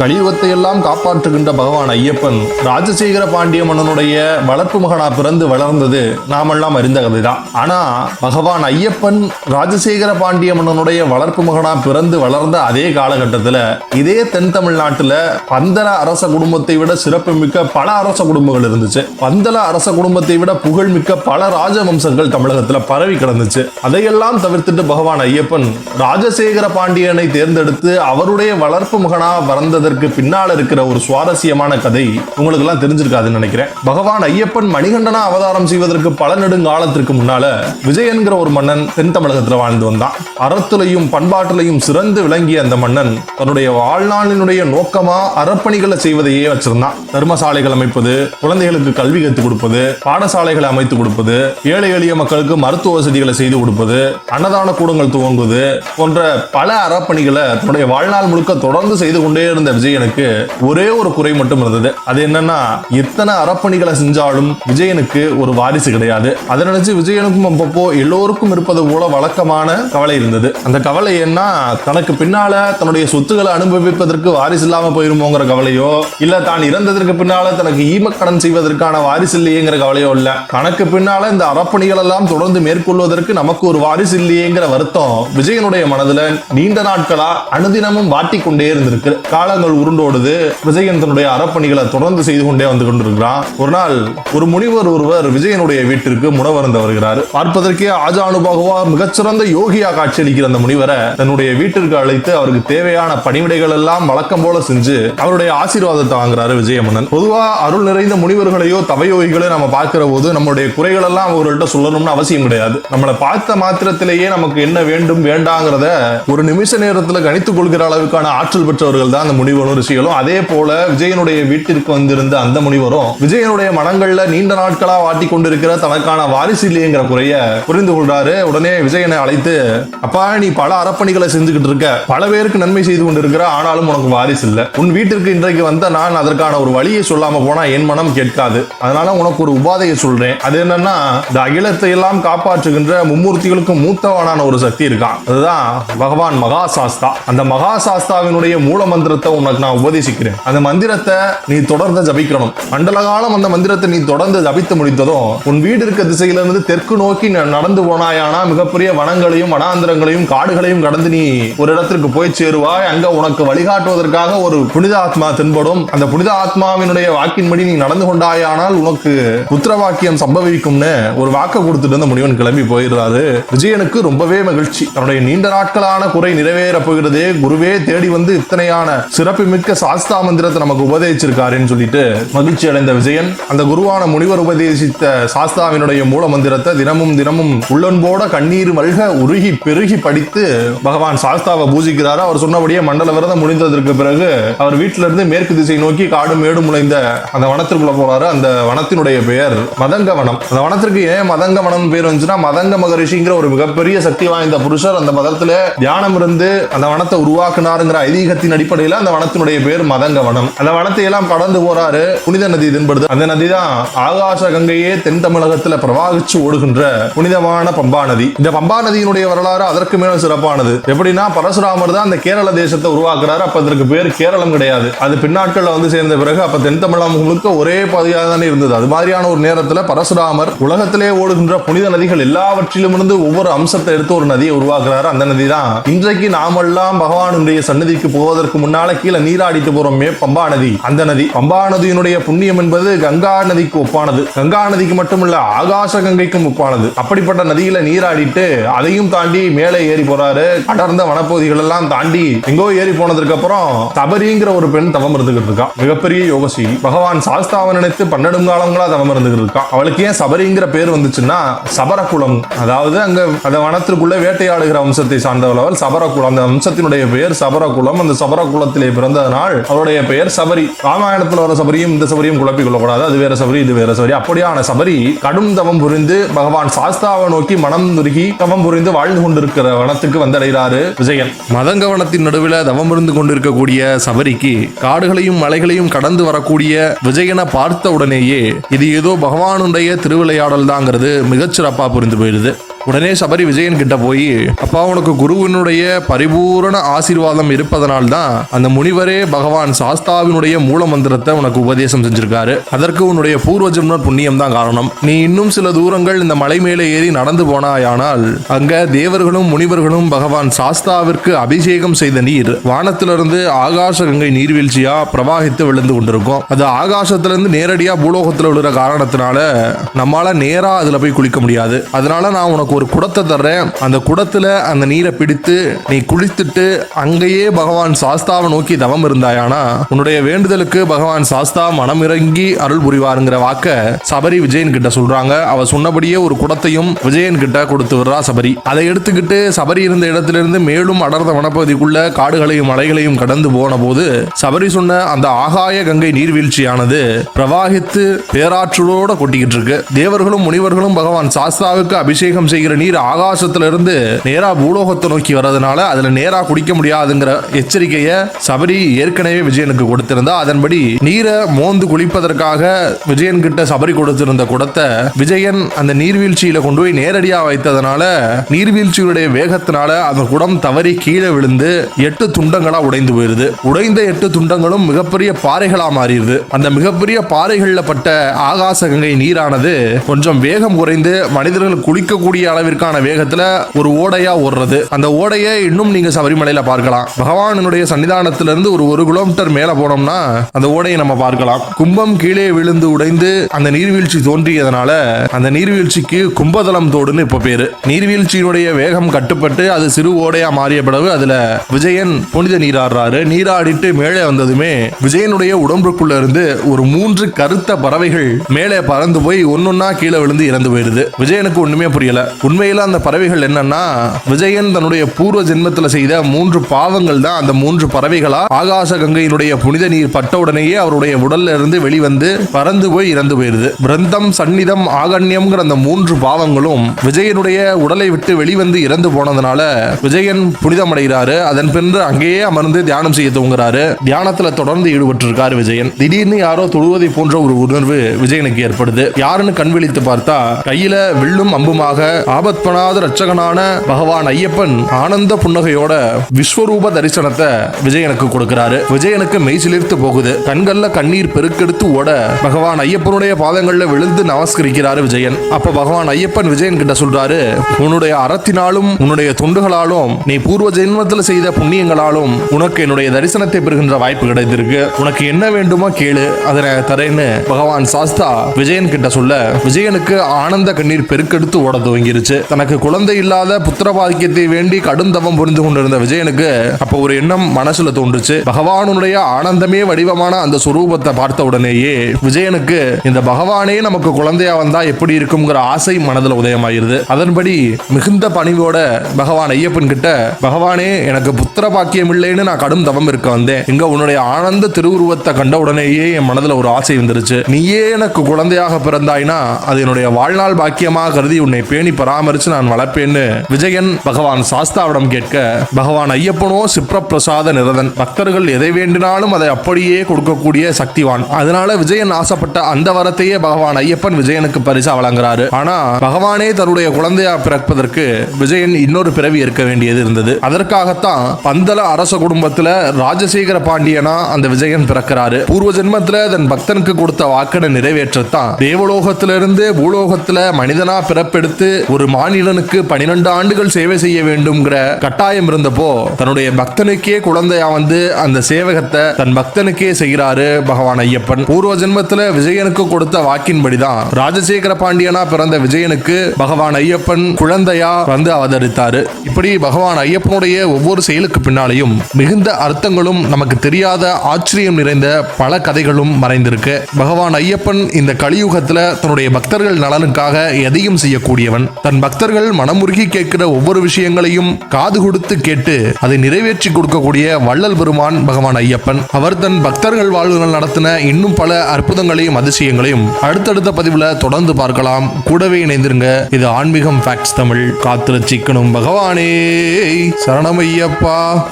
கலியுகத்தை எல்லாம் காப்பாற்றுகின்ற பகவான் ஐயப்பன் ராஜசேகர பாண்டிய மன்னனுடைய வளர்ப்பு மகனா பிறந்து வளர்ந்தது நாமெல்லாம் அறிந்த கதைதான். ஆனா பகவான் ஐயப்பன் ராஜசேகர பாண்டிய மன்னனுடைய வளர்ப்பு மகனா பிறந்து வளர்ந்த அதே காலகட்டத்துல இதே தென் தமிழ்நாட்டுல பந்தல அரச குடும்பத்தை விட சிறப்புமிக்க பல அரச குடும்பங்கள் இருந்துச்சு. பந்தல அரச குடும்பத்தை விட புகழ்மிக்க பல ராஜவம்சங்கள் தமிழகத்துல பரவி கிடந்துச்சு. அதையெல்லாம் தவிர்த்துட்டு பகவான் ஐயப்பன் ராஜசேகர பாண்டியனை தேர்ந்தெடுத்து அவருடைய வளர்ப்பு மகனா வளர்ந்ததற்கு பின்னால் இருக்கிற ஒரு சுவாரஸ்யமான கதை உங்களுக்கு எல்லாம் தெரிஞ்சிருக்காதுன்னு நினைக்கிறேன். பகவான் ஐயப்பன் மணிகண்டனா அவதாரம் செய்வதற்கு பல நெடுங்காலத்திற்கு முன்னால விஜயன்கிற ஒரு மன்னன் தென் தமிழகத்துல வாழ்ந்து வந்தான். அறத்திலையும் பண்பாட்டிலையும் சிறந்து விளங்கிய அந்த மன்னன் தன்னுடைய வாழ்நாளினுடைய நோக்கமா அறப்பணிகளை செய்வதையே வச்சிருந்தான். தர்மசாலைகள் அமைப்பது குழந்தைகளுக்கு கல்வி கற்றுக் கொடுப்பது பாடசாலைகளை அமைத்து கொடுப்பது ஏழை எளிய மக்களுக்கு மருத்துவ வசதிகளை செய்து கொடுப்பது அன்னதான கூடங்கள் துவங்குவது போன்ற பல அறப்பணிகளை தன்னுடைய வாழ்நாள் முழுக்க தொடர்ந்து செய்து கொண்டே இருந்த விஜயனுக்கு ஒரே ஒரு குறை மட்டும் இருந்தது. அது என்னன்னா எத்தனை அறப்பணிகளை செஞ்சாலும் விஜயனுக்கு ஒரு வாரிசு கிடையாது. அதை நினைச்சு விஜயனுக்கும் அப்பப்போ எல்லோருக்கும் இருப்பது போல வழக்கமான கவலை இருந்தது. அந்த கவலை என்ன தனக்கு பின்னால தன்னுடைய சொத்துக்களை அனுபவிப்பதற்கு வாரிசு இல்லாம போயிருமோங்கிற கவலையோ இல்ல தான் இறந்ததற்கு பின்னால தனக்கு ஈமக்கடன் செய்வதற்கான வாரிசு இல்லையேங்கிற கவலையோ இல்ல. தனக்கு பின்னால இந்த அறப்பணிகள் எல்லாம் தொடர்ந்து மேற்கொள்வதற்கு நமக்கு ஒரு வாரிசு இல்லையேங்கிற வருத்தம் விஜயனுடைய மனதுல நீண்ட நாட்களா அனுதினமும் வாட்டி கொண்டே இருந்திருக்கு. காலங்கள் உருண்டோடுது. விஜயன் தன்னுடைய அறப்பணிகளை தொடர்ந்து செய்து கொண்டே வந்து கொண்டிருக்கிறான். ஒரு நாள் ஒரு முனிவர் ஒருவர் விஜயனுடைய வீட்டிற்கு முனவருந்த வருகிறார். பார்ப்பதற்கே ஆஜானுபாகுவா மிகச்சிறந்த யோகியா காட்சியளிக்கிற அந்த முனிவரை தன்னுடைய வீட்டிற்கு அழைத்து அவருக்கு தேவையான பணிவிடைகள் எல்லாம் வழக்கம் போல செஞ்சு அவருடைய ஆசீர்வாதத்தை வாங்குறாரு விஜயமன்னன். பொதுவா அருள் நிறைந்த முனிவர்களையோ தவயோகிகளையோ நம்ம பார்க்கிற போது நம்மளுடைய குறைகள் எல்லாம் அவர்கள்ட்ட சொல்லணும்னு அவசியம் கிடையாது. நம்மளை பார்த்த மாத்திரத்திலேயே நமக்கு என்ன வேண்டும் வேண்டாங்கிறத ஒரு நிமிஷ நேரத்தில் கணித்துக் கொள்கிற அளவுக்கான ஆற்றல் பெற்றவர்கள் தான் அந்த முனிவர். ரிஷிகளும் அதே போல விஜயனுடைய வீட்டிற்கு வந்திருந்த அந்த முனிவரும் விஜயனுடைய மனங்கள்ல நீண்ட நாட்களா வாட்டி கொண்டிருக்கிற தனக்கான வாரிசு இல்லையங்கிற குறைய புரிந்து கொள்றாரு. உடனே விஜயனை அழைத்து அப்பா நீ பல அறப்பணிகளை செஞ்சுக்கிட்டு இருக்க. பல பேருக்கு நன்மை செய்து கொண்டிருக்கிற ஆனாலும் உனக்கு வாரிசு இல்ல. உன் வீட்டிற்கு இன்றைக்கு வந்த நான் அதற்கான ஒரு வழியை சொல்லாம போனா என் மனம் கேட்காது. அதனால உனக்கு ஒரு உபாதையை சொல்றேன். அது என்னன்னா இந்த அகிலத்தை எல்லாம் காப்பாற்றுகின்ற மும்மூர்த்திகளுக்கு மூத்தவனான ஒரு சக்தி இருக்கான். அதுதான் பகவான் மகாசாஸ்தா. அந்த மகாசாஸ்தாவினுடைய மூல மந்திரத்தை உனக்கு நான் உபதேசிக்கிறேன். அந்த மந்திரத்தை நீ தொடர்ந்து ஜபிக்கணும். மண்டல காலம் அந்த மந்திரத்தை நீ தொடர்ந்து ஜபித்து முடித்ததும் உன் வீடு இருக்க திசையிலிருந்து தெற்கு நோக்கி நடந்து போனாயானா மிகப்பெரிய வனங்களையும் வனாந்திரங்களையும் காடுகளையும் கடந்து நீ ஒரு இடத்திற்கு போய் சேருவாய். அங்க உனக்கு வழிகாட்டுவதற்காக ஒரு புனித ஆத்மா தென்படும். அந்த புனித ஆத்மாவினுடைய வாக்கின்படி நீ நடந்து கொண்டாயானால் உனக்கு புத்திரவாக்கியம் சம்பவிக்கும்னு ஒரு வாக்கு கொடுத்துட்டு இருந்த முனிவன் கிளம்பி போயிடுறாரு. விஜயனுக்கு ரொம்பவே மகிழ்ச்சி. தன்னுடைய நீண்ட நாட்களான குறை நிறைவேற போகிறதே குருவே தேடி வந்து இத்தனையான சிறப்புமிக்க சாஸ்தா மந்திரத்தை நமக்கு உபதேசிச்சிருக்காருன்னு சொல்லிட்டு மகிழ்ச்சி அடைந்த விஜயன் அந்த குருவான முனிவர் உபதேசித்த சாஸ்தாவினுடைய மூல மந்திரத்தை தினமும் தினமும் உள்ளன்போட கண்ணீர் மல்க உருகி பெருகி படித்து பகவான் சாஸ்தாவை பூஜிக்கிறாரு. அவர் சொன்னபடியே மண்டல விரதம் முடிந்ததற்கு பிறகு அவர் வீட்டில இருந்து மேற்கு திசை நோக்கி காடு மேடு முளைந்த அந்த வனத்திற்குள்ள போறாரு. அந்த வனத்தினுடைய பெயர் மதங்க வனம் அந்த வனத்திற்கு ஏன் மதங்க வனம் பேர் வந்துச்சுன்னா மதங்க மகரிஷிங்கிற ஒரு மிகப்பெரிய சக்தி வாய்ந்த புருஷர் அந்த மதத்துல தியானம் இருந்து அந்த வனத்தை உருவாக்குனாருங்கிற ஐதீகத்தின் அடிப்படையில் அந்த வனத்தினுடைய பேர் மதங்க வனம் அந்த வனத்தை எல்லாம் கடந்து போறாரு புனித நதி தென்படுது. அந்த நதி தான் ஆகாச கங்கையே தென் தமிழகத்துல பிரவாகிச்சு ஓடுகின்ற புனிதமான பம்பா நதி. இந்த பம்பா நதியினுடைய வரலாறு அதற்கு மேலும் சிறப்பானது. எப்படின்னா பரசுராமர் தான் அந்த கேரள தேசத்தை உருவாக்குறாரு. அப்ப அதற்கு பேர் கேரளம் கிடையாது. அது பின்னாட்கள்ல வந்து சேர்ந்த பிறகு அப்ப தென் தமிழகம் முழுக்க ஒரே பகுதியாக தானே இருந்தது. அது மாதிரியான ஒரு நேரத்துல பரசுராமர் உலகத்திலே ஓடுகின்ற புனித நதிகள் எல்லாவற்றிலும் இருந்து ஒவ்வொரு அம்சத்தை எடுத்து ஒரு நதியை உருவாக்குறாரு. அந்த நதி தான் இன்றைக்கு நாமெல்லாம் பகவானுடைய சன்னதிக்கு போவதற்கு முன்னால கீழே நீராடிட்டு போறோமே. பம்பா நதி அந்த நதி. பம்பா நதியினுடைய புண்ணியம் என்பது கங்கா நதிக்கு ஒப்பானது. கங்கா நதிக்கு மட்டுமல்ல ஆகாச கங்கைக்கும் ஒப்பானது. அப்படிப்பட்ட நதியில நீராடிட்டு அதையும் தாண்டி மேலே ஏறி போறாரு. அடர்ந்த வனப்பகுதிகள் எல்லாம் தாண்டி எங்கோ ஏறி போனதுக்கு அப்புறம் தபரிங்கிற ஒரு பெண் தவம் இருந்துகிட்டு இருக்கா. மிகப்பெரிய யோகசி பகவான் சாஸ்தாவை நினைத்து பன்னெண்டு காலங்களா தவம் இருந்துகிட்டு இருக்கா. அவளுக்கு ஏன் சபரிங்கிற பேர் வந்துச்சுன்னா சபரகுலம். அதாவது அங்க அந்த வனத்திற்குள்ள வேட்டையாடுகிற வம்சத்தை சார்ந்தவள் அவள். சபரகுலம். அந்த வம்சத்தினுடைய பெயர் சபரகுலம். அந்த சபரகுலத்திலே பிறந்ததனால் அவருடைய பெயர் சபரி. ராமாயணத்தில் வர சபரியும் இந்த சபரியும் குழப்பிக் கொள்ளக்கூடாது. அது வேற சபரி இது வேற சபரி. அப்படியான சபரி கடும் தவம் புரிந்து பகவான் சாஸ்தாவை நோக்கி மனம் நுருகி தவம் புரிந்து வாழ்ந்து கொண்டிருக்கிற வனத்துக்கு வந்தடைகிறாரு விஜயன். மதங்கவனத்தின் நடுவில் தவம் இருந்து கொண்டிருக்கக்கூடிய சபரிக்கு காடுகளையும் மலைகளையும் கடந்து வரக்கூடிய விஜயனை பார்த்த உடனேயே இது ஏதோ பகவானுடைய திருவிளையாடல் தாங்கிறது மிகச்சிறப்பாக புரிந்து போயிடுது. உடனே சபரி விஜயன் கிட்ட போய் அப்பா உனக்கு குருவினுடைய பரிபூரண ஆசீர்வாதம் இருப்பதனால்தான் அந்த முனிவரே பகவான் சாஸ்தாவினுடைய மூல மந்திரத்தை உனக்கு உபதேசம் செஞ்சிருக்காரு. அதற்கு உன்னுடைய பூர்வ புண்ணியம் தான் காரணம். நீ இன்னும் சில தூரங்கள் இந்த மலை மேலே ஏறி நடந்து போனாயானால் அங்க தேவர்களும் முனிவர்களும் பகவான் சாஸ்தாவிற்கு அபிஷேகம் செய்த நீர் வானத்திலிருந்து ஆகாச கங்கை நீர்வீழ்ச்சியா பிரவாகித்து விழுந்து கொண்டிருக்கும். அது ஆகாசத்திலிருந்து நேரடியா பூலோகத்தில் விழுற காரணத்தினால நம்மளால நேரா அதுல போய் குளிக்க முடியாது. அதனால நான் உனக்கு ஒரு குடத்தை தர்றேன். அந்த குடத்துல அந்த நீரை பிடித்து நீ குளித்துட்டு அங்கேயே பகவான் சாஸ்தாவை நோக்கி தவம் இருந்தாயானா உன்னுடைய வேண்டுதலுக்கு பகவான் சாஸ்தா மனமிறங்கி அருள் புரிவாருங்கிற வாக்க சபரி விஜயன் கிட்ட சொல்றாங்க. அவ சொன்னபடியே ஒரு குடத்தையும் விஜயன் கிட்ட கொடுத்து விடுறா சபரி. அதை எடுத்துக்கிட்டு சபரி இருந்த இடத்திலிருந்து மேலும் அடர்ந்த வனப்பகுதிக்குள்ள காடுகளையும் மலைகளையும் கடந்து போன போது சபரி சொன்ன அந்த ஆகாய கங்கை நீர்வீழ்ச்சியானது பிரவாகித்து பேராற்றலோட கொட்டிக்கிட்டு இருக்கு. தேவர்களும் முனிவர்களும் பகவான் சாஸ்தாவுக்கு அபிஷேகம் செய்கிற நீர் ஆகாசத்திலிருந்து நேரா பூலோகத்தை நோக்கி வர்றதுனால அதுல நேரா குடிக்க முடியாதுங்கிற எச்சரிக்கையை சபரி ஏற்கனவே விஜயனுக்கு கொடுத்திருந்தா. அதன்படி நீரை மோந்து குளிப்பதற்காக விஜயன் கிட்ட சபரி கொடுத்திருந்த குடத்தை விஜயன் அந்த நீர்வீழ்ச்சியில கொண்டு போய் நேரடியா வைத்ததனால நீர்வீழ்ச்சியுடைய வேகத்தினால அந்த குடம் தவறி கீழே விழுந்து எட்டு துண்டங்களா உடைந்து போயிருது. உடைந்த எட்டு துண்டங்களும் மிகப்பெரிய பாறைகளா மாறிடுது. அந்த மிகப்பெரிய பாறைகள்ல பட்ட ஆகாச கங்கை நீரானது கொஞ்சம் வேகம் குறைந்து மனிதர்கள் குளிக்கக்கூடிய அளவிற்கான வேகத்துல ஒரு ஓடையா ஓடுறது. அந்த ஓடையை இன்னும் நீங்க சபரிமலையில பார்க்கலாம். பகவானுடைய சன்னிதானத்திலிருந்து ஒரு ஒரு கிலோமீட்டர் மேல போனோம்னா அந்த ஓடையை நம்ம பார்க்கலாம். கும்பம் கீழே விழுந்து உடைந்து அந்த நீர்வீழ்ச்சி தோன்றியதனால அந்த நீர்வீழ்ச்சிக்கு கும்பதளம் தோடுன்னு இப்ப பேரு. நீர்வீழ்ச்சியினுடைய வேகம் கட்டுப்பட்டு அது சிறு ஓடையா மாறிய பிறகு அதுல விஜயன் புனித நீராடுறாரு. நீராடிட்டு மேலே வந்ததுமே விஜயனுடைய உடம்புக்குள்ள இருந்து ஒரு மூன்று கருத்த பறவைகள் மேலே பறந்து போய் ஒன்னொன்னா கீழே விழுந்து இறந்து போயிருது விஜயனுக்கு ஒண்ணுமே புரியல. உண்மையில அந்த பறவைகள் என்னன்னா விஜயன் தன்னுடைய பூர்வ ஜென்மத்தில் செய்த மூன்று பாவங்கள் தான். அந்த மூன்று பறவைகளா ஆகாச கங்கையினுடைய புனித நீர் பட்ட உடனேயே அவருடைய உடல்ல இருந்து வெளிவந்து பறந்து போய் இறந்து போயிருது. பிரந்தம் சந்நிதம் ஆகண்யம்ங்கிற அந்த மூன்று பாவங்களும் விஜயனுடைய உடலை விட்டு வெளிவந்து இறந்து போனதுனால விஜயன் புனிதம் அடைகிறாரு அதன் பின்பு அங்கேயே அமர்ந்து தியானம் செய்ய தூங்குறாரு தியானத்துல தொடர்ந்து ஈடுபட்டு இருக்காரு விஜயன். திடீர்னு யாரோ தொழுவதை போன்ற ஒரு உணர்வு விஜயனுக்கு ஏற்படுது. யாருன்னு கண் விழித்து பார்த்தா கையில வில்லும் அம்புமாக ஆபத்பனாத ரட்சகனான பகவான் ஐயப்பன் ஆனந்த புன்னகையோட விஸ்வரூப தரிசனத்தை விஜயனுக்கு கொடுக்கிறாரு. விஜயனுக்கு மெய் சிலிர்த்து போகுது. கண்கள்ல கண்ணீர் பெருக்கெடுத்து ஓட பகவான் ஐயப்பனுடைய பாதங்கள்ல விழுந்து நமஸ்கரிக்கிறாரு விஜயன். அப்ப பகவான் ஐயப்பன் விஜயன் கிட்ட சொல்றாரு உன்னுடைய அறத்தினாலும் உன்னுடைய தொண்டுகளாலும் நீ பூர்வ ஜென்மத்தில் செய்த புண்ணியங்களாலும் உனக்கு என்னுடைய தரிசனத்தை பெறுகின்ற வாய்ப்பு கிடைத்திருக்கு. உனக்கு என்ன வேண்டுமோ கேளு அதனை தரேன்னு பகவான் சாஸ்தா விஜயன் கிட்ட சொல்ல விஜயனுக்கு ஆனந்த கண்ணீர் பெருக்கெடுத்து ஓட துவங்கிருச்சு தனக்கு குழந்தை இல்லாத புத்திர பாக்கியத்தை வேண்டி கடும் தவம் புரிந்து கொண்டிருந்த விஜயனுக்கு அப்ப ஒரு எண்ணம் மனசுல தோன்றுச்சு. பகவானுடைய ஆனந்தமே வடிவமான அந்த சுரூபத்தை பார்த்த உடனேயே விஜயனுக்கு இந்த பகவானே நமக்கு குழந்தையா வந்தா எப்படி இருக்குங்கிற ஆசை மனதில் உதயமாயிருது. அதன்படி மிகுந்த பணிவோட பகவான் ஐயப்பன் கிட்ட பகவானே எனக்கு புத்திர பாக்கியம் இல்லைன்னு நான் கடும் தவம் இருக்க வந்தேன். இங்க உன்னுடைய ஆனந்த திருவுருவத்தை கண்ட உடனேயே என் மனதில் ஒரு ஆசை வந்துருச்சு. நீயே எனக்கு குழந்தையாக பிறந்தாய்னா அது என்னுடைய வாழ்நாள் பாக்கியமாக கருதி உன்னை பேணி பராமரித்து நான் வளர்ப்பேன்னு விஜயன் பகவான் சாஸ்தாவிடம் கேட்க பகவான் ஐயப்பனோ சிப்ரப்பிரசாத நிரதன். பக்தர்கள் எதை வேண்டினாலும் அதை அப்படியே கொடுக்கக்கூடிய சக்திவான். அதனால விஜயன் ஆசைப்பட்ட அந்த வரத்தையே பகவான் ஐயப்பன் விஜயனுக்கு பரிசா வழங்குறாரு. ஆனா பகவானே தன்னுடைய குழந்தையா பிறப்பதற்கு விஜயன் இன்னொரு பிறவி இருக்க வேண்டியது இருந்தது. அதற்காகத்தான் பந்தல அரச குடும்பத்துல ராஜசேகர பாண்டியனா அந்த விஜயன் பிறக்கிறாரு. பூர்வ ஜென்மத்துல தன் பக்தனுக்கு கொடுத்த வாக்கனை நிறைவேற்றத்தான் தேவலோகத்திலிருந்து பூலோகத்துல மனிதனா பிறப்பெடுத்து ஒரு மாநிலனுக்கு பனிரெண்டு ஆண்டுகள் சேவை செய்ய வேண்டும்ங்கிற கட்டாயம் இருந்தப்போ தன்னுடைய பக்தனுக்கே குழந்தையா வந்து அந்த சேவகத்தை தன் பக்தனுக்கே செய்கிறாரு பகவான் ஐயப்பன். பூர்வ ஜென்மத்துல விஜயனுக்கு கொடுத்த வாக்கின்படிதான் ராஜசேகர பாண்டியனா பிறந்த விஜயனுக்கு பகவான் ஐயப்பன் குழந்தையா வந்து அவதரித்தாரு. இப்படி பகவான் ஐயப்பனுடைய ஒவ்வொரு செயலுக்கு பின்னாலேயும் மிகுந்த அர்த்தங்களும் நமக்கு தெரியாத ஆச்சரியம் நிறைந்த பல கதைகளும் மறைந்திருக்கு. பகவான் ஐயப்பன் இந்த கலியுகத்துல தன்னுடைய பக்தர்கள் நலனுக்காக எதையும் செய்யக்கூடியவன். தன் பக்தர்கள் மனமுருகி கேட்கிற ஒவ்வொரு விஷயங்களையும் காது கொடுத்து கேட்டு அதை நிறைவேற்றி கொடுக்கக்கூடிய வள்ளல் பெருமான் பகவான் ஐயப்பன். அவர் தன் பக்தர்கள் வாழ்வுகள் நடத்தின இன்னும் பல அற்புதங்களையும் அதிசயங்களையும் அடுத்தடுத்த பதிவுல தொடர்ந்து பார்க்கலாம். கூடவே இணைந்திருங்க. இது ஆன்மீகம் ஃபேக்ட்ஸ் தமிழ். காத்துல சிக்கனும் பகவானே சரணமையப்பா